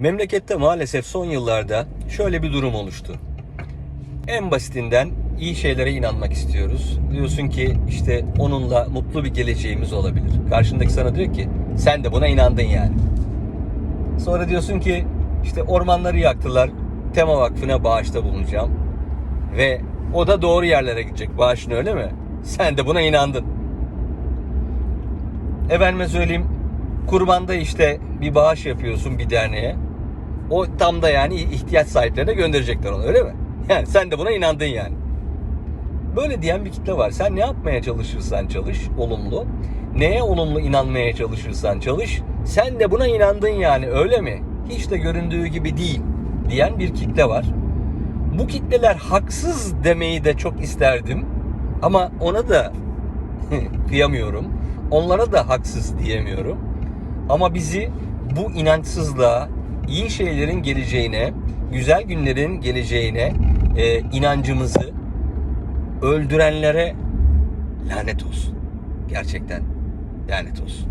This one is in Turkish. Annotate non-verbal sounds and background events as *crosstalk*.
Memlekette maalesef son yıllarda şöyle bir durum oluştu. En basitinden iyi şeylere inanmak istiyoruz. Diyorsun ki işte onunla mutlu bir geleceğimiz olabilir. Karşındaki sana diyor ki sen de buna inandın yani. Sonra diyorsun ki işte ormanları yaktılar. Tema Vakfı'na bağışta bulunacağım. Ve o da doğru yerlere gidecek bağışın öyle mi? Sen de buna inandın. Efendime söyleyeyim kurbanda işte bir bağış yapıyorsun bir derneğe. O tam da yani ihtiyaç sahiplerine gönderecekler onu öyle mi? Yani sen de buna inandın yani. Böyle diyen bir kitle var. Sen ne yapmaya çalışırsan çalış olumlu. Neye olumlu inanmaya çalışırsan çalış. Sen de buna inandın yani öyle mi? Hiç de göründüğü gibi değil diyen bir kitle var. Bu kitleler haksız demeyi de çok isterdim. Ama ona da *laughs* kıyamıyorum. Onlara da haksız diyemiyorum. Ama bizi bu inançsızlığa, iyi şeylerin geleceğine, güzel günlerin geleceğine e, inancımızı öldürenlere lanet olsun. Gerçekten lanet olsun.